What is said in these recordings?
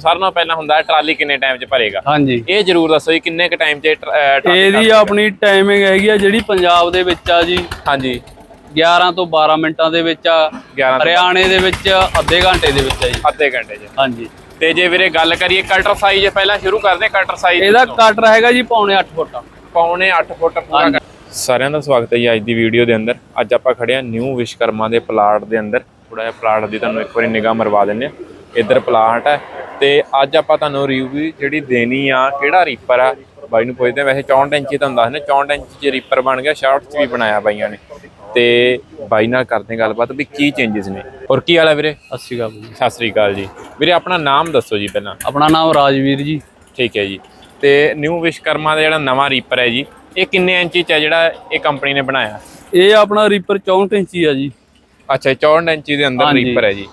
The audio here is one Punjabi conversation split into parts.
ਸਾਰਿਆਂ ਨਾਲੋਂ ਪਹਿਲਾਂ ਹੁੰਦਾ ਹੈ ਟਰਾਲੀ ਕਿੰਨੇ ਟਾਈਮ 'ਚ ਭਰੇਗਾ? ਹਾਂਜੀ। ਇਹ ਜਰੂਰ ਦੱਸੋ ਜੀ ਕਿੰਨੇ ਕ ਟਾਈਮ 'ਚ ਇਹ ਟਰ- ਅਹ ਟਰਾਲੀ ਇਹਦੀ ਆਪਣੀ ਟਾਈਮਿੰਗ ਹੈਗੀ ਆ ਜਿਹੜੀ ਪੰਜਾਬ ਦੇ ਵਿੱਚ ਆ ਜੀ। ਹਾਂਜੀ। 11 ਤੋਂ 12 ਮਿੰਟਾਂ ਦੇ ਵਿੱਚ ਆ 11 ਤੋਂ ਹਰਿਆਣੇ ਦੇ ਵਿੱਚ ਅੱਧੇ ਘੰਟੇ ਦੇ ਵਿੱਚ ਆ ਜੀ। ਅੱਧੇ ਘੰਟੇ 'ਚ। ਹਾਂਜੀ। ਤੇ ਜੇ ਵੀਰੇ ਗੱਲ ਕਰੀਏ ਕਟਰ ਸਾਈਜ਼ ਪਹਿਲਾਂ ਸ਼ੁਰੂ ਕਰਦੇ ਹਾਂ ਕਟਰ ਸਾਈਜ਼ ਇਹਦਾ ਕਟਰ ਹੈਗਾ ਜੀ ਪੌਣੇ 8 ਫੁੱਟ। ਪੌਣੇ 8 ਫੁੱਟ ਪੂਰਾ ਕਰ- ਸਾਰਿਆਂ ਦਾ ਸਵਾਗਤ ਹੈ ਜੀ ਅੱਜ ਦੀ ਵੀਡੀਓ ਦੇ ਅੰਦਰ। ਅੱਜ ਆਪਾਂ ਖੜੇ ਨਿਊ ਵਿਸ਼ਕਰਮਾ ਦੇ ਪਲਾਟ ਦੇ ਅੰਦਰ। ਥੋੜਾ ਜਿਹਾ ਪਲਾਟ ਦੀ ਤੁਹਾਨੂੰ ਇੱਕ ਵਾਰੀ ਨਿਗਾਹ ਮਰਵਾ ਦਿੰਨੇ ਆ ਇੱਧਰ ਪਲਾਟ ਹੈ ਤੇ ਅੱਜ ਆਪਾਂ ਤੁਹਾਨੂੰ ਰਿਵਿਊ ਜਿਹੜੀ ਦੇਣੀ ਆ ਕਿਹੜਾ ਰੀਪਰ ਆ ਬਾਈ ਨੂੰ ਪੁੱਛਦੇ ਵੈਸੇ 64 ਇੰਚੀ ਤੁਹਾਨੂੰ ਦੱਸਨੇ 64 ਇੰਚੀ ਚ ਰੀਪਰ ਬਣ ਗਿਆ ਸ਼ਾਰਟ ਚ ਵੀ ਬਣਾਇਆ ਬਾਈਆਂ ਨੇ। ਤੇ ਬਾਈ ਨਾਲ ਕਰਦੇ ਗੱਲਬਾਤ ਵੀ ਕੀ ਚੇਂਜਸ ਨੇ। ਔਰ ਕੀ ਹਾਲ ਹੈ ਵੀਰੇ? 80 ਕਾ ਜੀ। ਸਤਿ ਸ੍ਰੀ ਅਕਾਲ ਜੀ। ਵੀਰੇ ਆਪਣਾ ਨਾਮ ਦੱਸੋ ਜੀ ਪਹਿਲਾਂ। ਆਪਣਾ ਨਾਮ ਰਾਜਵੀਰ ਜੀ। ਠੀਕ ਹੈ ਜੀ। ਤੇ ਨਿਊ ਵਿਸ਼ਕਰਮਾ ਦਾ ਜਿਹੜਾ ਨਵਾਂ ਰੀਪਰ ਹੈ ਜੀ ਇਹ ਕਿੰਨੇ ਇੰਚੀ ਚ ਹੈ ਜਿਹੜਾ ਇਹ ਕੰਪਨੀ ਨੇ ਬਣਾਇਆ? ਇਹ ਆਪਣਾ ਰੀਪਰ 64 ਇੰਚੀ ਆ ਜੀ। ਅੱਛਾ 64 ਇੰਚੀ ਦੇ ਅੰਦਰ। ਰੀਪਰ ਹੈ ਜੀ।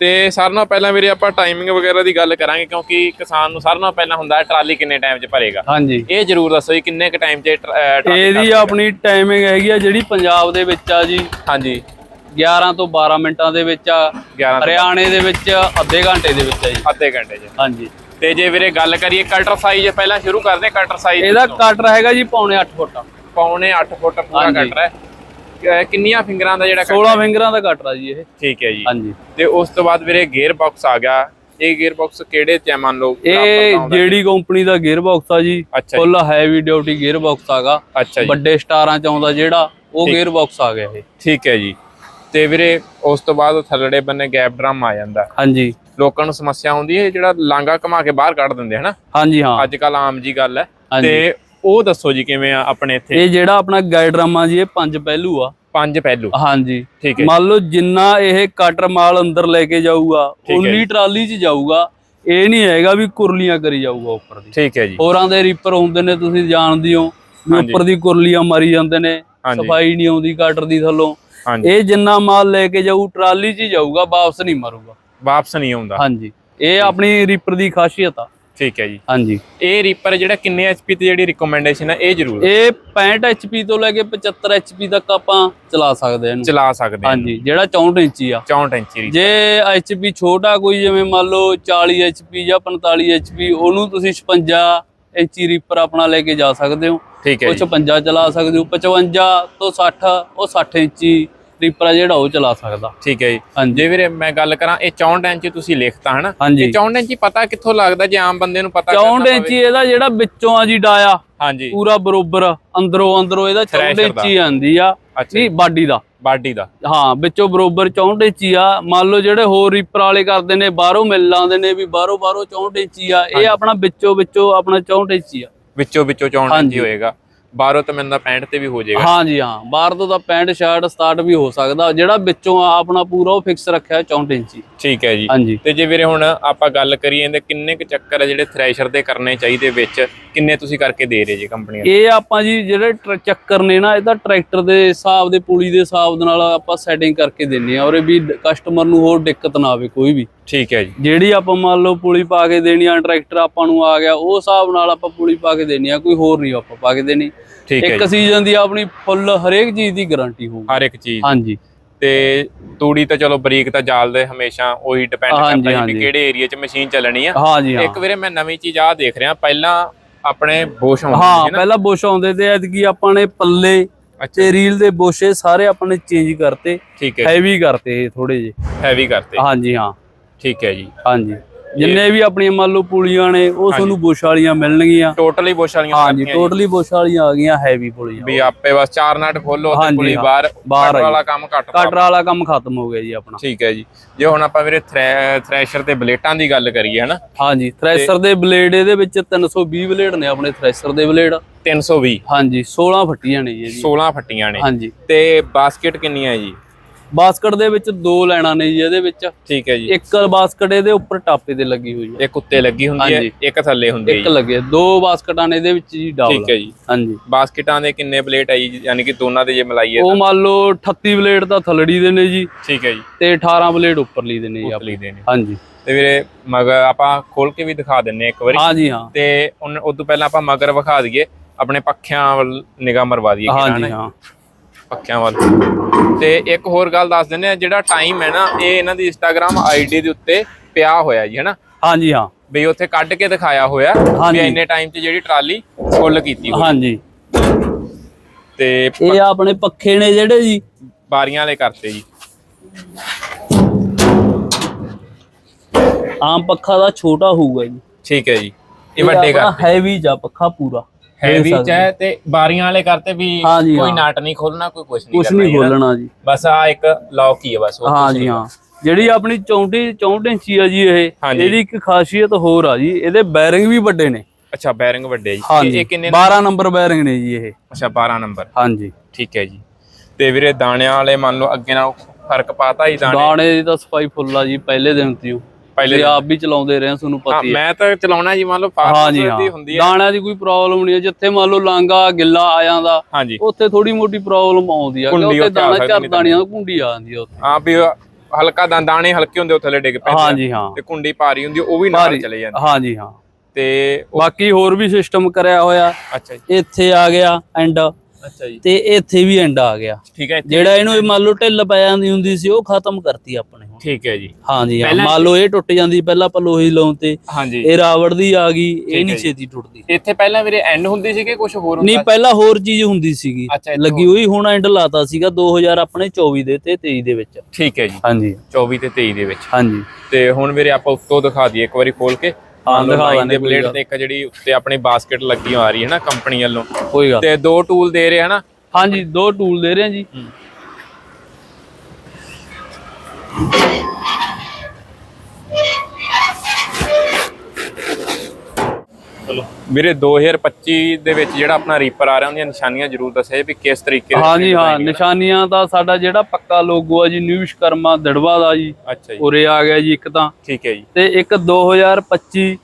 ਤੇ ਸਾਰਿਆਂ ਨਾਲੋਂ ਪਹਿਲਾਂ ਵੀਰੇ ਆਪਾਂ ਟਾਈਮਿੰਗ ਵਗੈਰਾ ਦੀ ਗੱਲ ਕਰਾਂਗੇ ਕਿਉਂਕਿ ਕਿਸਾਨ ਨੂੰ ਸਾਰਿਆਂ ਨਾਲੋਂ ਪਹਿਲਾਂ ਹੁੰਦਾ ਹੈ ਟਰਾਲੀ ਕਿੰਨੇ ਟਾਈਮ 'ਚ ਭਰੇਗਾ। ਹਾਂਜੀ। ਇਹ ਜਰੂਰ ਦੱਸੋ ਜੀ ਕਿੰਨੇ ਕ ਟਾਈਮ 'ਚ ਇਹਦੀ ਆਪਣੀ ਟਾਈਮਿੰਗ ਹੈਗੀ ਆ ਜਿਹੜੀ ਪੰਜਾਬ ਦੇ ਵਿੱਚ ਆ ਜੀ। ਹਾਂਜੀ। 11 ਤੋਂ 12 ਮਿੰਟਾਂ ਦੇ ਵਿੱਚ ਆ 11 ਤੋਂ ਹਰਿਆਣੇ ਦੇ ਵਿੱਚ ਅੱਧੇ ਘੰਟੇ ਦੇ ਵਿੱਚ ਆ ਜੀ। ਅੱਧੇ ਘੰਟੇ 'ਚ। ਹਾਂਜੀ। ਤੇ ਜੇ ਵੀਰੇ ਗੱਲ ਕਰੀਏ ਕਟਰ ਸਾਈਜ਼ ਪਹਿਲਾਂ ਸ਼ੁਰੂ ਕਰਦੇ ਕਟਰ ਸਾਈਜ਼ ਇਹਦਾ ਕਟਰ ਹੈਗਾ ਜੀ ਪੌਣੇ 8 ਫੁੱਟ। ਪੌਣੇ 8 ਫੁੱਟ ਪੂਰਾ। ਕਟਰ ਹੈ। ਕਿੰਨੀਆਂ ਫਿੰਗਰਾਂ ਦਾ ਜਿਹੜਾ cutter 16 ਹੈ? ਫਿੰਗਰਾਂ ਦਾ ਕਟਰ ਆ ਜੀ ਇਹ। ਠੀਕ ਹੈ ਜੀ। ਹਾਂਜੀ। ਤੇ ਉਸ ਤੋਂ ਬਾਅਦ ਵੀਰੇ ਗੇਅਰ ਬਾਕਸ ਆ ਗਿਆ। ਇਹ ਗੇਅਰ ਬਾਕਸ ਕਿਹੜੇ ਚ ਮੰਨ ਲਓ ਇਹ? ਜਿਹੜੀ ਕੰਪਨੀ ਦਾ ਗੇਅਰ ਬਾਕਸ ਆ ਜੀ। Full heavy duty gear box ਆਗਾ। ਅੱਛਾ ਜੀ। ਵੱਡੇ ਸਟਾਰਾਂ ਚ ਆਉਂਦਾ ਜਿਹੜਾ ਉਹ ਗੇਅਰ ਬਾਕਸ ਆ ਗਿਆ ਇਹ। ਠੀਕ ਹੈ ਜੀ। ਤੇ ਵੀਰੇ ਉਸ ਤੋਂ ਬਾਅਦ ਥੱਲੜੇ ਬੰਨੇ ਗੈਪ ਡਰਮ ਆ ਜਾਂਦਾ। ਹਾਂਜੀ। ਲੋਕਾਂ ਨੂੰ ਸਮੱਸਿਆ ਆਉਂਦੀ ਹੈ ਜਿਹੜਾ ਲਾਂਗਾ ਘਮਾ ਕੇ ਬਾਹਰ ਕੱਢ ਦਿੰਦੇ ਹਨਾ? ਹਾਂਜੀ ਹਾਂ। ਅੱਜ ਕੱਲ ਆਮ ਜੀ ਗੱਲ ਹੈ। ਤੇ ਉਹ ਦੱਸੋ ਜੀ ਕਿਵੇਂ ਆ ਆਪਣੇ ਇੱਥੇ? ਇਹ ਜਿਹੜਾ ਆਪਣਾ ਗਾਈਡਰਾਮਾ ਜੀ ਇਹ ਪੰਜ ਪਹਿਲੂ ਆ। ਪੰਜ ਪਹਿਲੂ। ਹਾਂਜੀ। ਠੀਕ ਹੈ ਮੰਨ ਲਓ ਜਿੰਨਾ ਇਹ ਕਟਰ ਮਾਲ ਅੰਦਰ ਲੈ ਕੇ ਜਾਊਗਾ ਉਨੀ। ਟਰਾਲੀ 'ਚ ਜਾਊਗਾ ਇਹ ਨਹੀਂ ਹੈਗਾ ਵੀ ਕੁਰਲੀਆਂ ਕਰੀ ਜਾਊਗਾ ਉੱਪਰ ਦੀ। ਠੀਕ ਹੈ ਜੀ। ਹੋਰਾਂ ਦੇ ਰੀਪਰ ਹੁੰਦੇ ਨੇ ਤੁਸੀਂ ਜਾਣਦੇ ਹੋ। ਉੱਪਰ ਦੀ ਕੁਰਲੀਆਂ ਮਾਰੀ ਜਾਂਦੇ ਨੇ। ਸਫ਼ਾਈ ਨਹੀਂ ਆਉਂਦੀ ਕਟਰ ਦੀ ਥੱਲੋਂ। ਇਹ ਜਿੰਨਾ ਮਾਲ ਲੈ ਕੇ ਜਾਊ ਟਰਾਲੀ 'ਚ ਹੀ ਜਾਊਗਾ ਵਾਪਸ ਨਹੀਂ ਮਾਰੂਗਾ। ਵਾਪਸ ਨਹੀਂ ਆਉਂਦਾ। ਹਾਂਜੀ। ਇਹ ਆਪਣੀ ਰੀਪਰ ਦੀ ਖਾਸੀਅਤ ਆ। ਠੀਕ ਹੈ ਜੀ। ਹਾਂਜੀ। ਇਹ ਰੀਪਰ ਜਿਹੜਾ ਕਿੰਨੇ ਐਚਪੀ ਤੇ ਜਿਹੜੀ ਰਿਕਮੈਂਡੇਸ਼ਨ ਹੈ ਇਹ ਜ਼ਰੂਰ ਇਹ 65 HP ਤੋਂ ਲੈ ਕੇ 75 HP ਤੱਕ ਆਪਾਂ ਚਲਾ ਸਕਦੇ ਹਾਂ ਇਹਨੂੰ। ਚਲਾ ਸਕਦੇ ਹਾਂ। ਹਾਂਜੀ ਜਿਹੜਾ 64 ਇੰਚੀ ਆ। 64 ਇੰਚੀ। ਜੇ HP ਛੋਟਾ ਕੋਈ ਜਿਵੇਂ ਮੰਨ ਲਓ 40 HP ਜਾਂ 45 HP ਉਹਨੂੰ ਤੁਸੀਂ 56 ਇੰਚੀ ਰੀਪਰ ਆਪਣਾ ਲੈ ਕੇ ਜਾ ਸਕਦੇ ਹੋ। ਠੀਕ ਹੈ ਉਹ ਜੀ 56 ਚਲਾ ਸਕਦੇ ਹੋ। 55 ਤੋਂ 60 ਉਹ 60 ਇੰਚੀ ਰੀਪਰ ਆ ਜਿਹੜਾ ਉਹ ਚਲਾ ਸਕਦਾ। ਠੀਕ ਹੈ ਜੀ। ਜੇ ਵੀਰੇ ਮੈਂ ਗੱਲ ਕਰਾਂ ਇਹ 64 ਇੰਚ ਤੁਸੀਂ ਲਿਖਤਾ ਹਨਾ? ਇਹ 64 ਇੰਚ ਪਤਾ ਕਿੱਥੋਂ ਲੱਗਦਾ ਜੇ ਆਮ ਬੰਦੇ ਨੂੰ ਪਤਾ 64 ਕਰਨਾ ਇੰਚੀ ਇਹਦਾ ਜਿਹੜਾ ਵਿੱਚੋਂ ਆ ਜੀ ਡਾਇਆ ਹਾਂਜੀ। ਪੂਰਾ ਬਰੋਬਰ ਅੰਦਰੋਂ ਅੰਦਰੋਂ ਇਹਦਾ 64 Thresher ਦਾ। ਇੰਚੀ ਆਂਦੀ ਆ ਨਹੀਂ ਬਾਡੀ ਦਾ। ਬਾਡੀ ਦਾ। ਹਾਂ ਵਿੱਚੋਂ ਬਰੋਬਰ 64 ਇੰਚੀ ਆ। ਮੰਨ ਲਓ ਜਿਹੜੇ ਹੋਰ ਰੀਪਰ ਵਾਲੇ ਕਰਦੇ ਨੇ ਬਾਹਰੋਂ ਮਿਲ ਲਾਉਂਦੇ ਨੇ ਵੀ ਬਾਹਰੋਂ ਬਾਹਰੋਂ 64 ਇੰਚੀ ਆ। ਇਹ ਆਪਣਾ ਵਿੱਚੋਂ ਵਿੱਚੋਂ ਆਪਣਾ 64 ਇੰਚੀ ਆ। ਵਿੱਚੋਂ ਵਿੱਚੋਂ 64 ਇੰਚ। ਹੀ ਹੋਏਗਾ। ਬਾਹਰੋਂ ਤਾਂ ਮੈਨੂੰ ਤਾਂ 65 ਤੇ ਵੀ ਹੋ ਜਾਏਗਾ। ਹਾਂਜੀ ਹਾਂ। ਬਾਹਰ ਤੋਂ ਤਾਂ ਪੈਂਟ ਸ਼ਰਟ ਸਟਾਰਟ ਵੀ ਹੋ ਸਕਦਾ। ਜਿਹੜਾ ਵਿੱਚੋਂ ਆਪਣਾ ਪੂਰਾ ਉਹ ਫਿਕਸ ਰੱਖਿਆ 64 ਇੰਚੀ। ਠੀਕ ਹੈ ਜੀ। ਹਾਂਜੀ। ਤੇ ਜੇ ਵੀਰੇ ਹੁਣ ਆਪਾਂ ਗੱਲ ਕਰੀਏ ਇਹਦੇ ਕਿੰਨੇ ਕੁ ਚੱਕਰ ਜਿਹੜੇ ਥ੍ਰੈਸ਼ਰ ਦੇ ਕਰਨੇ ਚਾਹੀਦੇ ਵਿੱਚ ਕਿੰਨੇ ਤੁਸੀਂ ਕਰਕੇ ਦੇ ਰਹੇ ਜੀ ਕੰਪਨੀਆਂ ਇਹ ਆਪਾਂ ਜੀ ਜਿਹੜੇ ਚੱਕਰ ਨੇ ਨਾ ਇਹਦਾ ਟਰੈਕਟਰ ਦੇ ਹਿਸਾਬ ਦੇ ਪੁਲੀ ਦੇ ਹਿਸਾਬ ਦੇ ਨਾਲ ਆਪਾਂ ਸੈਟਿੰਗ ਕਰਕੇ ਦਿੰਨੇ ਆ ਔਰ ਵੀ ਕਸਟਮਰ ਨੂੰ ਹੋਰ ਦਿੱਕਤ ਨਾ ਆਵੇ ਕੋਈ ਵੀ। ਠੀਕ ਹੈ ਜੀ। ਜਿਹੜੀ ਆਪਾਂ ਮੰਨ ਲਓ ਪੁਲੀ ਪਾ ਕੇ ਦੇਣੀ ਆ ਟਰੈਕਟਰ ਆਪਾਂ ਨੂੰ ਆ ਗਿਆ ਉਹ ਹਿਸਾਬ ਨਾਲ ਆਪਾਂ ਪੁਲੀ ਪਾ ਕੇ ਦੇਣੀ ਆ ਕੋਈ ਹੋਰ ਨਹੀਂ ਆਪਾਂ ਪਾ ਕੇ ਦੇਣੀ। ਇੱਕ ਸੀਜ਼ਨ ਦੀ ਆਪਣੀ ਫੁੱਲ ਹਰੇਕ ਚੀਜ਼ ਦੀ ਗਾਰੰਟੀ ਹੋਊਗੀ। ਹਰ ਇੱਕ ਚੀਜ਼ ਹਾਂਜੀ। ਤੇ ਤੂੜੀ ਤਾਂ ਚਲੋ ਬਰੀਕ ਤਾਂ ਜਾਲ ਦੇ ਹਮੇਸ਼ਾ ਉਹੀ ਡਿਪੈਂਡ ਕਰਦਾ ਜੀ। ਵੀ ਕਿਹੜੇ ਏਰੀਆ 'ਚ ਮਸ਼ੀਨ ਚੱਲਣੀ ਆ। ਇੱਕ ਵੀਰੇ ਮੈਂ ਨਵੀਂ ਚੀਜ਼ ਆ ਦੇਖ ਰਿਹਾ ਪਹਿਲਾਂ ਆਪਣੇ ਬੋਸ਼ ਹਾਂ ਪਹਿਲਾਂ ਬੁਸ਼ ਆਉਂਦੇ ਤੇ ਐਤਕੀ ਆਪਾਂ ਨੇ ਪੱਲੇ ਤੇ ਰੀਲ ਦੇ ਬੋਸ਼ੇ ਸਾਰੇ ਆਪਾਂ ਨੇ ਚੇਂਜ ਕਰਤੇ ਠੀਕ ਹੈ ਹੈਵੀ ਕਰਤੇ ਥੋੜੇ ਜਿਹੇ। ਹੈਵੀ ਕਰਤੇ। ਹਾਂਜੀ ਹਾਂ। ਠੀਕ ਹੈ ਜੀ। ਹਾਂਜੀ। ਜਿੰਨੇ ਵੀ ਆਪਣੀਆਂ ਮੰਨ ਲਓ ਪੁਲੀਆਂ ਨੇ ਉਹ ਤੁਹਾਨੂੰ ਬੁਸ਼ ਵਾਲੀਆਂ ਮਿਲਣਗੀਆਂ। ਟੋਟਲੀ ਬੋਸ਼ ਵਾਲੀਆਂ ਹਾਂਜੀ। ਟੋਟਲੀ ਬੁਸ਼ ਵਾਲੀਆਂ ਆ ਗਈਆਂ ਹੈਵੀ ਪੁਲੀਆਂ। ਵੀ ਆਪੇ ਬਸ ਚਾਰ ਨਟ ਖੋਲੋ ਤੇ ਪੁਲੀ। ਬਾਹਰ ਬਾਹਰ ਵਾਲਾ ਕੰਮ ਘੱਟ ਕਟਰ ਵਾਲਾ ਕੰਮ ਖਤਮ ਹੋ ਗਿਆ ਜੀ ਆਪਣਾ। ਠੀਕ ਹੈ ਜੀ। ਜੇ ਹੁਣ ਆਪਾਂ ਵੀਰੇ ਥ੍ਰੈਸ਼ਰ ਤੇ ਬਲੇਟਾਂ ਦੀ ਗੱਲ ਕਰੀਏ ਹਨਾ? ਹਾਂਜੀ ਥ੍ਰੈਸ਼ਰ ਦੇ ਬਲੇਡ ਇਹਦੇ ਵਿੱਚ 320 ਬਲੇਡ ਨੇ ਆਪਣੇ ਥ੍ਰੈਸ਼ਰ ਦੇ ਬਲੇਡ। 320 ਹਾਂਜੀ 16 ਫੱਟੀਆਂ ਨੇ ਜੀ ਇਹਦੀ 16 ਫੱਟੀਆਂ ਨੇ। ਹਾਂਜੀ। ਤੇ ਬਾਸਕਟ ਕਿੰਨੀਆਂ ਹੈ ਜੀ? ਬਾਸਕਟ ਦੇ ਵਿੱਚ ਦੋ ਲੈਣਾ ਨੇ ਜੀ ਇਹਦੇ ਵਿੱਚ। ਠੀਕ ਹੈ ਜੀ। ਇੱਕ ਬਾਸਕਟ ਇਹਦੇ ਉੱਪਰ ਟਾਪੇ ਤੇ ਲੱਗੀ ਹੋਈ ਹੈ। ਇੱਕ ਉੱਤੇ ਲੱਗੀ ਹੁੰਦੀ ਹੈ। ਇੱਕ ਥੱਲੇ ਹੁੰਦੀ ਹੈ ਇੱਕ ਲੱਗੇ ਦੋ ਬਾਸਕਟਾਂ ਨੇ ਇਹਦੇ ਵਿੱਚ ਜੀ ਡਬਲ। ਠੀਕ ਹੈ ਜੀ। ਹਾਂਜੀ। ਬਾਸਕਟਾਂ ਦੇ ਕਿੰਨੇ ਪਲੇਟ ਆਈ ਯਾਨੀ ਕਿ ਦੋਨਾਂ ਦੇ ਜੇ ਮਿਲਾਈਏ ਉਹ ਮੰਨ ਲਓ 38 ਬਲੇਡ ਤਾਂ ਥਲੜੀ ਦੇ ਨੇ ਜੀ। ਠੀਕ ਹੈ ਜੀ। ਤੇ 18 ਬਲੇਡ ਉੱਪਰਲੀ ਦੇ ਨੇ ਜੀ ਉਤਲੀ ਦੇ ਨੇ। ਹਾਂਜੀ। ਤੇ ਵੀਰੇ ਮਗਰ ਆਪਾਂ ਖੋਲ ਕੇ ਵੀ ਦਿਖਾ ਦਿੰਨੇ ਇੱਕ ਵਾਰੀ। ਹਾਂਜੀ ਹਾਂ। ਤੇ ਉਸ ਤੋਂ ਪਹਿਲਾਂ ਆਪਾਂ ਮਗਰ ਵਿਖਾ ਦਈਏ। ਆਪਣੇ ਪੱਖਿਆਂ ਵੱਲ ਨਿਗਾਹ ਮਰਵਾ ਦਈਏ ਹਾਂਜੀ ਹਾਂ। ਪੱਖਿਆਂ ਵੱਲ। ਤੇ ਇੱਕ ਹੋਰ ਗੱਲ ਦੱਸ ਦਿੰਦੇ ਆ ਜਿਹੜਾ ਟਾਈਮ ਹੈ ਨਾ ਇਹ ਇਹਨਾਂ ਦੀ ਇੰਸਟਾਗ੍ਰam ਆਈਡੀ ਦੇ ਉੱਤੇ ਪਿਆ ਹੋਇਆ ਜੀ ਹਨਾ? ਹਾਂਜੀ ਹਾਂ। ਵੀ ਉੱਥੇ ਕੱਢ ਕੇ ਦਿਖਾਇਆ ਹੋਇਆ ਵੀ ਹਾਂਜੀ। ਇੰਨੇ ਟਾਈਮ 'ਚ ਜਿਹੜੀ ਟਰਾਲੀ ਫੁੱਲ ਕੀਤੀ ਹੋਈ। ਹਾਂਜੀ। ਤੇ ਇਹ ਆਪਣੇ ਪੱਖੇ ਨੇ ਜਿਹੜੇ ਜੀ। ਬਾਰੀਆਂ ਵਾਲੇ ਕਰਤੇ ਜੀ। ਆਮ ਪੱਖਾ ਦਾ ਛੋਟਾ ਹੋਊਗਾ ਜੀ। ਠੀਕ ਹੈ ਜੀ। ਇਹ ਵੱਡੇ ਕਰਤੇ। ਹੈਵੀ ਜਾ ਪੱਖਾ ਪੂਰਾ। ਹੈਵੀ ਚ ਹੈ। ਤੇ ਬਾਰੀਆਂ ਵਾਲੇ ਕਰਤੇ ਵੀ ਹਾਂਜੀ, ਕੋਈ ਹਾਂ। ਨਾਟ ਨਹੀਂ ਖੋਲਣਾ ਕੋਈ ਕੁਝ ਨਹੀਂ ਕੁਛ ਨਹੀਂ ਖੋਲਣਾ ਜੀ। ਬਸ ਆ ਇੱਕ ਲੌਕ ਹੀ ਹੈ ਬਸ ਹੋਰ ਕੁਛ ਹਾਂ ਜੀ ਨਹੀਂ। ਹਾਂ। ਜਿਹੜੀ ਆਪਣੀ 34 64 ਇੰਚੀ ਆ ਜੀ ਇਹ ਹਾਂਜੀ। ਇਹਦੀ ਇੱਕ ਖਾਸੀਅਤ ਹੋਰ ਆ ਜੀ ਇਹਦੇ ਬੈਰਿੰਗ ਵੀ ਵੱਡੇ ਨੇ। ਅੱਛਾ ਬੈਰਿੰਗ ਵੱਡੇ ਜੀ। ਇਹ- ਕਿੰਨੇ 12 ਨੰਬਰ ਬੈਰਿੰਗ ਨੇ ਜੀ ਇਹ। ਅੱਛਾ 12 ਨੰਬਰ। ਹਾਂਜੀ ਠੀਕ ਹੈ ਜੀ। ਤੇ ਵੀਰੇ ਦਾਣਿਆਂ ਵਾਲੇ ਮੰਨ ਲਓ ਅੱਗੇ ਨਾਲ ਫ਼ਰਕ ਪਾਤਾ ਹੀ ਦਾਣੇ? ਦਾਣੇ ਦੀ ਤਾਂ ਸਫ਼ਾਈ ਫੁੱਲ ਆ ਜੀ ਪਹਿਲੇ ਦਿਨ ਤੋਂ। ਪਹਿਲੇ ਆਪ ਵੀ ਚਲਾਉਂਦੇ ਰਹੇ ਹਾਂ, ਤੁਹਾਨੂੰ ਹਾਂ, ਪਤਾ ਹੀ ਹੈ ਮੈਂ ਤਾਂ ਚਲਾਉਣਾ ਜੀ ਮੰਨ ਲਓ ਹਾਂ ਜੀ ਫਾਸਟ ਦੀ ਹੁੰਦੀ ਹੈ ਦਾਣਿਆਂ ਦੀ ਕੋਈ ਪ੍ਰੋਬਲਮ ਨਹੀਂ ਹੈ। ਜਿੱਥੇ ਮੰਨ ਲਓ ਲਾਂਗਾ ਗਿੱਲਾ ਆ ਜਾਂਦਾ ਹਾਂਜੀ ਉੱਥੇ ਥੋੜੀ ਮੋਟੀ ਪ੍ਰੋਬਲਮ ਆਉਂਦੀ ਆ। ਕਿ ਕੁੰਡੀ ਉੱਥੇ ਉੱਥੇ ਆ ਦਾਣਾ ਸਕਦੀ ਨਹੀਂ ਦਾਣੀਆਂ ਕੁੰਡੀ ਆ ਜਾਂਦੀ ਆ ਉੱਥੇ। ਹਾਂ ਵੀ ਉਹ ਹਲਕਾ ਦਾ- ਦਾਣੇ ਹਲਕੇ ਹੁੰਦੇ ਉਹ ਥੱਲੇ ਡਿੱਗ ਪੈਂਦੇ ਹਾਂ ਆ। ਜੀ ਹਾਂ। ਤੇ ਕੁੰਡੀ ਭਾਰੀ ਹੁੰਦੀ ਉਹ ਵੀ ਨਾਲ ਚਲੇ ਜਾਂਦੀ। ਹਾਂ ਜੀ ਹਾਂ। ਤੇ ਉਹ- ਬਾਕੀ ਹੋਰ ਵੀ ਸਿਸਟਮ ਕਰਿਆ ਹੋਇਆ। ਅੱਛਾ ਜੀ। ਇੱਥੇ ਆ ਗਿਆ ਐਂਡ ਅੱਛਾ ਜੀ। ਤੇ ਇੱਥੇ ਵੀ ਐਂਡ ਆ ਗਿਆ। ਠੀਕ ਹੈ ਜਿਹੜਾ ਇਹਨੂੰ ਇਹ ਮੰਨ ਲਓ ਢਿੱਲ ਪੈ ਜਾਂਦੀ ਹੁੰਦੀ ਸੀ ਉਹ ਖਤਮ ਕਰਤੀ ਆਪਣੇ ਹੁਣ। ਠੀਕ ਹੈ ਜੀ। ਹਾਂ ਜੀ ਮੰਨ ਲਓ ਇਹ ਟੁੱਟ ਜਾਂਦੀ ਪਹਿਲਾਂ ਆਪਾਂ ਲੋਹੀ ਲਾਉਣ ਤੇ ਇਹ ਰਾਵੜ ਦੀ ਆ ਗਈ ਇਹ ਨਹੀਂ। ਛੇਤੀ ਟੁੱਟਦੀ। ਇੱਥੇ ਪਹਿਲਾਂ ਵੀਰੇ ਐਂਡ ਹੁੰਦੀ ਸੀ ਕਿ ਕੁਝ ਹੋਰ ਨਹੀਂ ਪਹਿਲਾਂ ਹੋਰ ਚੀਜ਼ ਹੁੰਦੀ ਸੀਗੀ। ਲੱਗੀ ਹੋਈ ਹੁਣ ਐਂਡ ਲਾਤਾ ਸੀਗਾ 2000 ਆਪਣੇ 24 ਦੇ ਤੇ 23 ਦੇ ਵਿੱਚ। ਠੀਕ ਹੈ ਜੀ। ਹਾਂਜੀ। 24 ਤੇ 23 ਦੇ ਵਿੱਚ। ਹਾਂਜੀ। ਤੇ ਹੁਣ ਵੀਰੇ ਆਪਾਂ ਉੱਤੋਂ ਦਿਖਾ ਦਈਏ ਇੱਕ ਵਾਰੀ ਖੋਲ ਕੇ। ਹਾਂ, ਦਿਖਾ ਦਿੰਦੇ ਦੇ ਪਲੇਟ। ਤੇ ਇੱਕ ਜਿਹੜੀ ਉੱਤੇ ਆਪਣੀ ਬਾਸਕਟ ਲੱਗੀ ਆ ਰਹੀ ਹੈ ਨਾ ਕੰਪਨੀ ਵੱਲੋਂ। ਕੋਈ ਗੱਲ। ਤੇ ਦੋ ਟੂਲ ਦੇ ਰਹੇ ਹਨਾ ਹਾਂਜੀ ਦੋ ਟੂਲ ਦੇ ਰਹੇ ਹਾਂ ਜੀ। ਵੀਰੇ 2025 ਦੇ ਵਿੱਚ ਜਿਹੜਾ ਆਪਣਾ ਰੀਪਰ ਆ ਰਿਹਾ ਉਹਦੀਆਂ ਨਿਸ਼ਾਨੀਆਂ ਜ਼ਰੂਰ ਦੱਸਿਆ ਵੀ ਕਿਸ ਤਰੀਕੇ ਦੇ ਹਾਂਜੀ ਹਾਂ। ਨਿਸ਼ਾਨੀਆਂ ਦਾ ਸਾਡਾ ਜਿਹੜਾ ਪੱਕਾ ਲੋਗੋ ਆ ਜੀ ਨਿਊ ਵਿਸ਼ਕਰਮਾ ਦੜਵਾ ਦਾ ਜੀ ਅੱਛਾ ਜੀ। ਉਰੇ ਆ ਗਿਆ ਜੀ ਇੱਕ ਤਾਂ। ਠੀਕ ਹੈ ਜੀ। ਤੇ ਇੱਕ 2025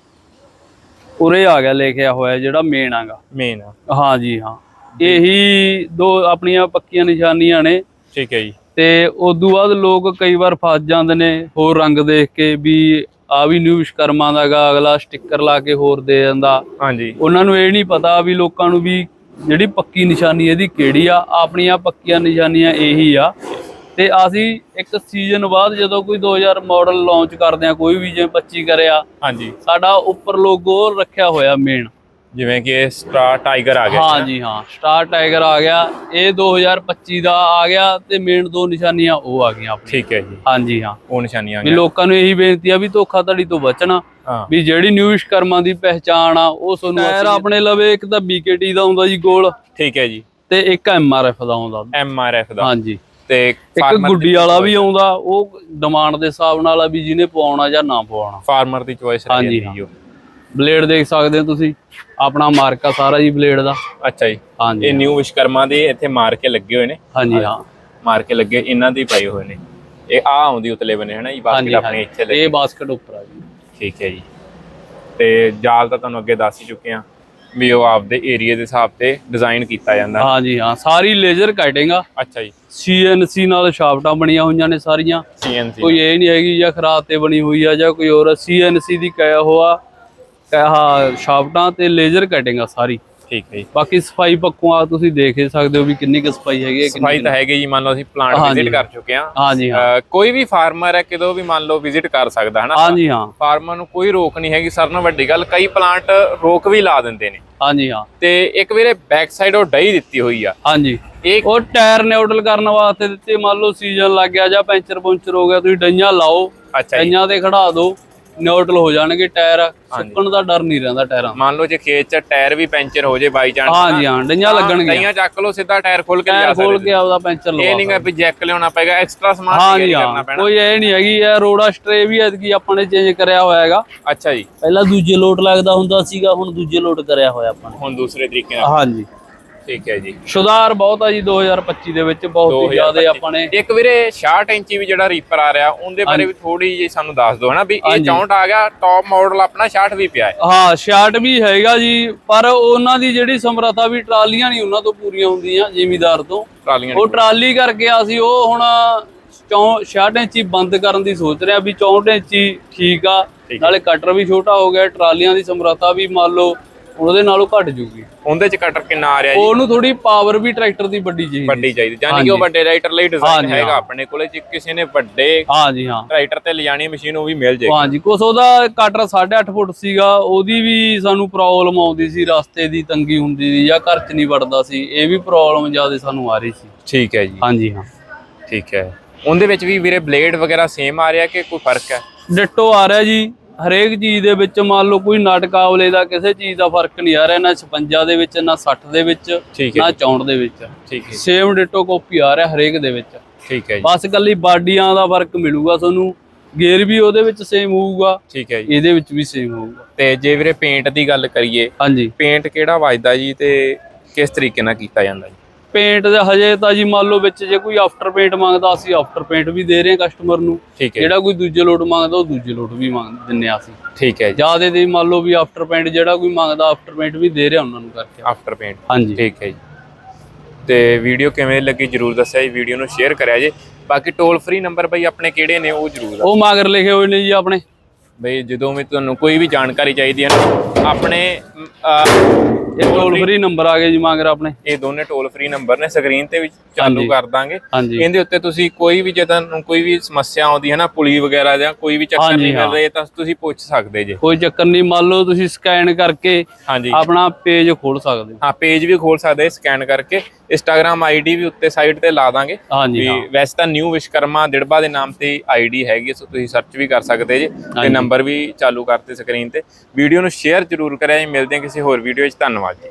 ਉਰੇ ਆ ਗਿਆ ਲਿਖਿਆ ਹੋਇਆ ਜਿਹੜਾ ਮੇਨ ਆਗਾ। ਮੇਨ ਹਾਂ। ਜੀ। ਹਾਂ ਇਹੀ ਦੋ ਆਪਣੀਆਂ ਪੱਕੀਆਂ ਨਿਸ਼ਾਨੀਆਂ ਨੇ। ਠੀਕ ਹੈ ਜੀ। ਤੇ ਉਦੋਂ ਬਾਅਦ ਲੋਕ ਕਈ ਵਾਰ ਫਸ ਜਾਂਦੇ ਨੇ ਹੋਰ ਰੰਗ ਦੇਖ ਕੇ ਵੀ ਆ ਵੀ ਨਿਊ ਵਿਸ਼ਕਰਮਾ ਦਾਗਾ ਅਗਲਾ ਸਟicker ਲਾ ਕੇ ਹੋਰ ਦੇ ਜਾਂਦਾ ਹਾਂਜੀ। ਉਹਨਾਂ ਨੂੰ ਇਹ ਨਹੀਂ ਪਤਾ ਵੀ ਲੋਕਾਂ ਨੂੰ ਵੀ ਜਿਹੜੀ ਪੱਕੀ ਨਿਸ਼ਾਨੀ ਇਹਦੀ ਕਿਹੜੀ ਆ ਆਪਣੀਆਂ ਪੱਕੀਆਂ ਨਿਸ਼ਾਨੀਆਂ ਇਹੀ ਆ। ਤੇ ਅਸੀਂ ਇੱਕ ਸੀਜ਼ਨ ਬਾਅਦ ਜਦੋਂ ਕੋਈ 2000 ਮਾਡਲ ਲਾਂਚ ਕਰਦੇ ਆ ਕੋਈ ਵੀ ਜਿਵੇਂ 25 ਕਰਿਆ ਹਾਂਜੀ। ਸਾਡਾ ਉੱਪਰ ਲੋਗੋ ਰੱਖਿਆ ਹੋਇਆ ਮੇਨ ਜਿਵੇਂ ਕਿ ਇਹ ਸਟਾਰ ਟਾਈਗਰ ਆ ਗਿਆ। ਹਾਂ ਜੀ ਹਾਂ ਸਟਾਰ ਟਾਈਗਰ ਆ ਗਿਆ। ਇਹ 2025 ਦਾ ਆ ਗਿਆ ਤੇ ਮੇਨ ਦੋ ਨਿਸ਼ਾਨੀਆਂ ਉਹ ਆ ਗਈਆਂ ਆਪਣੀ ਠੀਕ ਹੈ ਜੀ। ਹਾਂ ਜੀ ਹਾਂ। ਉਹ ਨਿਸ਼ਾਨੀਆਂ ਆ ਗਈਆਂ। ਲੋਕਾਂ ਨੂੰ ਇਹੀ ਬੇਨਤੀ ਆ ਵੀ ਧੋਖਾਧੜੀ ਤੋਂ ਬਚਣਾ। ਹਾਂ। ਵੀ ਜਿਹੜੀ ਨਿਊ ਵਿਸ਼ਕਰਮਾ ਦੀ ਪਹਿਚਾਣ ਆ ਉਹ ਤੁਹਾਨੂੰ ਟਾਇਰ ਆਪਣੇ ਲਵੇ ਇੱਕ ਤਾਂ BKT ਦਾ ਆਉਂਦਾ ਜੀ ਗੋਲ। ਠੀਕ ਹੈ ਜੀ। ਤੇ ਇੱਕ MRF ਦਾ ਆਉਂਦਾ ਐਮ ਆਰ ਐਫ ਦਾ। ਹਾਂਜੀ। ਤੇ ਇੱਕ ਗੁੱਡੀ ਵਾਲਾ ਵੀ ਆਉਂਦਾ ਉਹ ਡਿਮਾਂਡ ਦੇ ਹਿਸਾਬ ਨਾਲ ਆ ਵੀ ਜਿਹਨੇ ਪਵਾਉਣਾ ਜਾਂ ਨਾ ਪਵਾਉਣਾ। ਫਾਰਮਰ ਦੀ ਚੋਇਸ ਹਾਂਜੀ, ਰਹੀ ਹੈ। ਬਲੇਡ ਦੇਖ ਸਕਦੇ ਹੋ ਤੁਸੀਂ। ਆਪਣਾ ਮਾਰਕਾ ਸਾਰਾ ਜੀ ਬਲੇਡ ਦਾ। ਅੱਛਾ ਜੀ। ਹਾਂਜੀ। ਇਹ ਨਿਊ ਵਿਸ਼ਕਰਮਾ ਦੇ ਇੱਥੇ ਮਾਰ ਕੇ ਲੱਗੇ ਹੋਏ ਨੇ। ਹਾਂਜੀ ਹਾਂ। ਮਾਰ ਕੇ ਲੱਗੇ ਇਹਨਾਂ ਦੇ ਪਏ ਹੋਏ ਨੇ। ਇਹ ਆ ਆਉਂਦੀ ਉਤਲੇ ਬਨੇ ਹਨਾ ਜੀ ਬਾਸਕਟ ਆਪਣੇ ਇੱਥੇ ਲੱਗੀ। ਇਹ ਬਾਸਕਟ ਉੱਪਰ ਆ ਜੀ। ਠੀਕ ਹੈ ਜੀ। ਤੇ ਜਾਲ ਤਾਂ ਤੁਹਾਨੂੰ ਅੱਗੇ ਦੱਸ ਹੀ ਚੁੱਕੇ ਆ ਵੀ ਉਹ ਆਪਦੇ ਏਰੀਆ ਦੇ ਹਿਸਾਬ ਤੇ ਡਿਜ਼ਾਈਨ ਕੀਤਾ ਜਾਂਦਾ। ਹਾਂਜੀ ਹਾਂ। ਸਾਰੀ ਲੇਜ਼ਰ ਕਟਿੰਗ ਆ। ਅੱਛਾ ਜੀ। CNC ਨਾਲ ਸ਼ਾਫਟਾਂ ਬਣੀਆਂ ਹੋਈਆਂ ਨੇ ਸਾਰੀਆਂ। ਸੀਐਨਸੀ ਕੋਈ ਇਹ ਨਹੀਂ ਹੈਗੀ ਜਾਂ ਖਰਾਬ ਤੇ ਬਣੀ ਹੋਈ ਆ ਜਾਂ ਕੋਈ ਹੋਰ ਸੀਐਨਸੀ ਦੀ ਕਹਿਆ ਹੋਆ। ਕਹਾ ਸ਼ਾਫਟਾਂ ਤੇ ਲੇਜ਼ਰ ਕਟਿੰਗ ਆ ਸਾਰੀ। ਠੀਕ ਹੈ ਜੀ। ਬਾਕੀ ਸਫ਼ਾਈ ਪੱਖੋਂ ਆ ਤੁਸੀਂ ਦੇਖ ਹੀ ਸਕਦੇ ਹੋ ਵੀ ਕਿੰਨੀ ਕੁ ਸਫ਼ਾਈ ਹੈਗੀ ਹੈ ਕਿੰਨੀ ਸਫ਼ਾਈ ਤਾਂ ਹੈਗੀ ਜੀ ਮੰਨ ਲਓ ਅਸੀਂ ਪਲਾਂਟ। ਵਿਜ਼ਿਟ ਕਰ ਚੁੱਕੇ ਆ ਹਾਂਜੀ ਹਾਂ। ਕੋਈ ਵੀ ਫਾਰਮਰ ਹੈ ਕਿਦੋਂ ਵੀ ਮੰਨ ਲਓ ਵਿਜ਼ਿਟ ਕਰ ਸਕਦਾ ਹਨਾ? ਹਾਂਜੀ ਹਾਂ। ਫਾਰਮਰ ਨੂੰ ਕੋਈ ਰੋਕ ਨਹੀਂ ਹੈਗੀ ਸਰ ਨਾਲ ਵੱਡੀ ਗੱਲ ਕਈ ਪਲਾਂਟ ਰੋਕ ਵੀ ਲਾ ਦਿੰਦੇ ਨੇ। ਹਾਂਜੀ ਹਾਂ। ਤੇ ਇੱਕ ਵੀਰੇ ਬੈਕ ਸਾਈਡ ਉਹ ਡਈ ਦਿੱਤੀ ਹੋਈ ਆ। ਹਾਂਜੀ। ਇਹ ਉਹ ਟਾਇਰ ਨਿਊਟਰਲ ਕਰਨ ਵਾਸਤੇ ਦਿੱਤੇ ਮੰਨ ਲਓ ਸੀਜ਼ਨ ਲੱਗ ਗਿਆ ਜਾਂ ਪੈਂਚਰ ਪੁੰਚਰ ਹੋ ਗਿਆ ਤੁਸੀਂ ਡਈਆਂ ਲਾਓ ਅੱਛਾ ਜੀ। ਡਈਆਂ ਤੇ ਖੜਾ ਦਿਓ। ਨਿਊਟਰਲ ਹੋ ਜਾਣਗੇ ਟਾਇਰ ਸੁੱਕਣ ਦਾ ਡਰ ਨਹੀਂ ਰਹਿੰਦਾ ਟਾਇਰਾਂ। ਮੰਨ ਲਓ ਜੇ ਖੇਤ 'ਚ ਟਾਇਰ ਵੀ ਪੈਂਚਰ ਹੋ ਜੇ ਬਾਈ ਚਾਂਸ ਹਾਂਜੀ ਹਾਂ ਡਈਆਂ ਲੱਗਣਗੀਆਂ। ਕਈਆਂ ਚੱਕ ਲਓ ਸਿੱਧਾ ਟਾਇਰ ਖੋਲ ਕੇ ਲਿਆ ਟਾਇਰ ਖੋਲ ਸਕਦੇ ਕੇ ਆਪਦਾ ਪੈਂਚਰ ਇਹ ਲਵਾ ਨਹੀਂ ਗਾ ਵੀ ਜੈਕ ਲਿਆਉਣਾ ਪਏਗਾ ਐਕਸਟਰਾ ਸਮਾਨ ਕਰਨਾ ਪੈਣਾ। ਕੋਈ ਇਹ ਨਹੀਂ ਹੈਗੀ ਇਹ ਰੋੜਾ ਸਟਰੇ ਵੀ ਐਤਕੀ ਆਪਾਂ ਨੇ ਚੇਂਜ ਕਰਿਆ ਹੋਇਆ ਹੈਗਾ। ਅੱਛਾ ਜੀ। ਪਹਿਲਾਂ ਦੂਜੇ ਲੋਟ ਲੱਗਦਾ ਹੁੰਦਾ ਸੀਗਾ ਹੁਣ ਦੂਜੇ ਲੋਟ ਕਰਿਆ ਹੋਇਆ ਆਪਾਂ ਨੇ। ਹੁਣ ਦੂਸਰੇ ਤਰੀਕੇ ਨਾਲ। ਹਾਂਜੀ। ਠੀਕ ਹੈ ਜੀ। ਸੁਧਾਰ ਬਹੁਤ ਆ ਜੀ 2025 ਦੇ ਵਿੱਚ ਬਹੁਤ ਹੀ ਜ਼ਿਆਦਾ ਆਪਾਂ ਨੇ ਇੱਕ ਵੀਰੇ 66 ਇੰਚੀ ਵੀ ਜਿਹੜਾ ਰੀਪਰ ਆ ਰਿਹਾ ਉਹਦੇ ਬਾਰੇ ਵੀ ਥੋੜੀ ਜਿਹੀ ਸਾਨੂੰ ਦੱਸ ਦਿਓ ਹਨਾ ਵੀ ਇਹ 64 ਆ ਗਿਆ ਟੌਪ ਮਾਡਲ ਆਪਣਾ 66 ਵੀ ਪਿਆ ਹੈ। ਹਾਂ ਸ਼ਾਰਟ ਵੀ ਹੈਗਾ ਜੀ ਪਰ ਉਹਨਾਂ ਦੀ ਜਿਹੜੀ ਸਮਰੱਥਾ ਵੀ ਟਰਾਲੀਆਂ ਨਹੀਂ ਉਹਨਾਂ ਤੋਂ ਪੂਰੀਆਂ ਹੁੰਦੀਆਂ ਜ਼ਿਮੀਦਾਰ ਤੋਂ। ਟਰਾਲੀਆਂ ਉਹ ਟਰਾਲੀ ਕਰਕੇ ਅਸੀਂ ਉਹ ਹੁਣ 64 ਇੰਚੀ ਬੰਦ ਕਰਨ ਦੀ ਸੋਚ ਰਿਹਾ ਵੀ 64 ਇੰਚੀ ਠੀਕ ਆ। ਨਾਲੇ ਕਟਰ ਵੀ ਛੋਟਾ ਹੋ ਗਿਆ ਟਰਾਲੀਆਂ ਦੀ ਸਮਰੱਥਾ ਵੀ ਮੰਨ ਲਓ ਉਹਦੇ ਨਾਲੋਂ ਘਟ ਜੂਗੀ। ਉਹਦੇ ਚ ਕਟਰ ਕਿੰਨਾ ਆ ਰਿਹਾ ਜੀ? ਉਹਨੂੰ ਥੋੜੀ ਪਾਵਰ ਵੀ ਟਰੈਕਟਰ ਦੀ ਵੱਡੀ ਚਾਹੀਦੀ ਵੱਡੀ ਚਾਹੀਦੀ। ਯਾਨੀ ਕਿ ਉਹ ਵੱਡੇ ਰਾਈਟਰ ਲਈ ਡਿਜ਼ਾਈਨ ਹਾਂਜੀ, ਹੈਗਾ। ਆਪਣੇ ਕੋਲੇ ਜੇ ਕਿਸੇ ਨੇ ਵੱਡੇ ਹਾਂ ਜੀ ਹਾਂ। ਰਾਈਟਰ ਤੇ ਲਿਜਾਣੀ ਮਸ਼ੀਨ ਉਹ ਵੀ ਮਿਲ ਜਾਏਗੀ ਹਾਂ ਜੀ ਕੁਛ ਉਹਦਾ ਕਟਰ 8.5 ਫੁੱਟ ਸੀਗਾ ਉਹਦੀ ਵੀ ਸਾਨੂੰ ਪ੍ਰੋਬਲਮ ਆਉਂਦੀ ਸੀ ਰਸਤੇ ਦੀ ਤੰਗੀ ਹੁੰਦੀ ਸੀ ਜਾਂ ਘਰ 'ਚ ਨਹੀਂ ਵੜਦਾ ਸੀ ਇਹ ਵੀ ਪ੍ਰੋਬਲਮ ਜ਼ਿਆਦਾ ਸਾਨੂੰ ਆ ਰਹੀ ਸੀ। ਠੀਕ ਹੈ ਜੀ। ਹਾਂ ਜੀ ਹਾਂ। ਠੀਕ ਹੈ। ਉਹਦੇ ਵਿੱਚ ਵੀ ਵੀਰੇ ਬਲੇਡ ਵਗੈਰਾ ਸੇਮ ਆ ਰਿਹਾ ਕਿ ਕੋਈ ਫ਼ਰਕ ਹੈ? ਡਿੱਟੋ ਆ ਰਿਹਾ ਜੀ। ਹਰੇਕ ਚੀਜ਼ ਦੇ ਵਿੱਚ ਮੰਨ ਲਓ ਕੋਈ ਨਟ ਕਾਬਲੇ ਦਾ ਕਿਸੇ ਚੀਜ਼ ਦਾ ਫ਼ਰਕ ਨਹੀਂ ਆ ਰਿਹਾ ਨਾ 56 ਦੇ ਵਿੱਚ ਨਾ 60 ਦੇ ਵਿੱਚ ਨਾ 64 ਦੇ ਵਿੱਚ। ਠੀਕ ਹੈ ਸੇਮ ਡਿੱਟੋ ਕਾਪੀ ਆ ਰਿਹਾ ਹਰੇਕ ਦੇ ਵਿੱਚ। ਠੀਕ ਹੈ ਜੀ। ਬਸ ਕੱਲੀ ਬਾਡੀਆਂ ਦਾ ਫ਼ਰਕ ਮਿਲੂਗਾ ਤੁਹਾਨੂੰ ਗੇਅਰ ਵੀ ਉਹਦੇ ਵਿੱਚ ਸੇਮ ਹੋਊਗਾ ਠੀਕ ਹੈ ਜੀ। ਇਹਦੇ ਵਿੱਚ ਵੀ ਸੇਮ ਹੋਊਗਾ। ਤੇ ਜੇ ਵੀਰੇ ਪੇਂਟ ਦੀ ਗੱਲ ਕਰੀਏ ਹਾਂਜੀ। ਪੇਂਟ ਕਿਹੜਾ ਵੱਜਦਾ ਜੀ ਤੇ ਕਿਸ ਤਰੀਕੇ ਨਾਲ ਕੀਤਾ ਜਾਂਦਾ ਜੀ? ਪੇਂਟ ਦੇ ਹਜੇ ਤਾਂ ਜੀ ਮੰਨ ਲਓ ਵਿੱਚ ਜੇ ਕੋਈ ਆਫਟਰ ਪੇਂਟ ਮੰਗਦਾ ਅਸੀਂ ਆਫਟਰ ਪੇਂਟ ਵੀ ਦੇ ਰਹੇ ਹਾਂ ਕਸਟਮਰ ਨੂੰ। ਠੀਕ ਹੈ। ਜਿਹੜਾ ਕੋਈ ਦੂਜੇ ਲੋਟ ਮੰਗਦਾ ਉਹ ਦੂਜੇ ਲੋਟ ਵੀ ਮੰਗ ਦਿੰਨੇ ਆ ਅਸੀਂ। ਠੀਕ ਹੈ ਜੀ। ਜਿਆਦੇ ਦੇ ਮੰਨ ਲਓ ਵੀ ਆਫਟਰ ਪੇਂਟ ਜਿਹੜਾ ਕੋਈ ਮੰਗਦਾ ਆਫਟਰ ਪੇਂਟ ਵੀ ਦੇ ਰਹੇ ਹਾਂ ਉਹਨਾਂ ਨੂੰ ਕਰਕੇ। ਆਫਟਰ ਪੇਂਟ ਹਾਂਜੀ। ਠੀਕ ਹੈ ਜੀ। ਤੇ ਵੀਡੀਓ ਕਿਵੇਂ ਲੱਗੀ ਜਰੂਰ ਦੱਸਿਆ ਜੀ ਵੀਡੀਓ ਨੂੰ ਸ਼ੇਅਰ ਕਰਿਆ ਜੇ। ਬਾਕੀ ਟੋਲ ਫ੍ਰੀ ਨੰਬਰ ਬਈ ਆਪਣੇ ਕਿਹੜੇ ਨੇ ਉਹ ਜਰੂਰ ਉਹ ਮਗਰ ਲਿਖੇ ਹੋਏ ਨੇ ਜੀ ਆਪਣੇ। ਬਈ ਜਦੋਂ ਵੀ ਤੁਹਾਨੂੰ ਕੋਈ ਵੀ ਜਾਣਕਾਰੀ ਚਾਹੀਦੀ ਹੈ ਨਾ ਆਪਣੇ ਇਹ ਟੋਲ ਫ੍ਰੀ ਨੰਬਰ ਆ ਗਏ ਜੀ ਮਗਰ ਆਪਣੇ। ਇਹ ਦੋਨੇ ਟੋਲ ਫ੍ਰੀ ਨੰਬਰ ਨੇ ਸਕਰੀਨ ਤੇ ਵੀ ਚਾਲੂ। ਕਰ ਦਾਂਗੇ। ਇਹਦੇ ਉੱਤੇ ਤੁਸੀਂ ਕੋਈ ਵੀ ਜੇ ਤੁਹਾਨੂੰ ਕੋਈ ਵੀ ਸਮੱਸਿਆ ਆਉਂਦੀ ਹੈ ਨਾ ਪੁਲੀ ਵਗੈਰਾ ਜਾਂ ਕੋਈ ਵੀ ਚੱਕਰ ਨਹੀਂ ਹਾਂ। ਰਿਹਾ ਤਾਂ ਤੁਸੀਂ ਪੁੱਛ ਸਕਦੇ ਜੇ। ਕੋਈ ਚੱਕਰ ਨਹੀਂ ਮੰਨ ਲਓ ਤੁਸੀਂ ਸਕੈਨ ਕਰਕੇ ਆਪਣਾ ਪੇਜ ਖੋਲ ਸਕਦੇ ਹਾਂ। ਪੇਜ ਵੀ ਖੋਲ ਸਕਦੇ ਸਕੈਨ ਕਰਕੇ ਇੰਸਟਾਗ੍ਰam ਆਈਡੀ ਵੀ ਉੱਤੇ ਸਾਈਡ ਤੇ ਲਾ ਦਾਂਗੇ। ਹਾਂਜੀ ਹਾਂ। ਵੈਸੇ ਤਾਂ ਨਿਊ ਵਿਸ਼ਕਰਮਾ ਦਿੜਬਾ ਦੇ ਨਾਮ ਤੇ ਆਈਡੀ ਹੈਗੀ ਹੈ, ਸੋ ਤੁਸੀਂ ਸਰਚ ਵੀ ਕਰ ਸਕਦੇ ਜੇ ਤੇ ਹਾਂਜੀ। ਨੰਬਰ ਵੀ ਚਾਲੂ ਕਰਤੇ ਸਕਰੀਨ ਤੇ। ਵੀਡੀਓ ਨੂੰ ਸ਼ੇਅਰ ਜ਼ਰੂਰ ਕਰਿਆ ਜੀ। ਮਿਲਦੇ ਹਾਂ ਕਿਸੇ ਹੋਰ ਵੀਡੀਓ 'ਚ ਧੰਨਵਾਦ ਜੀ।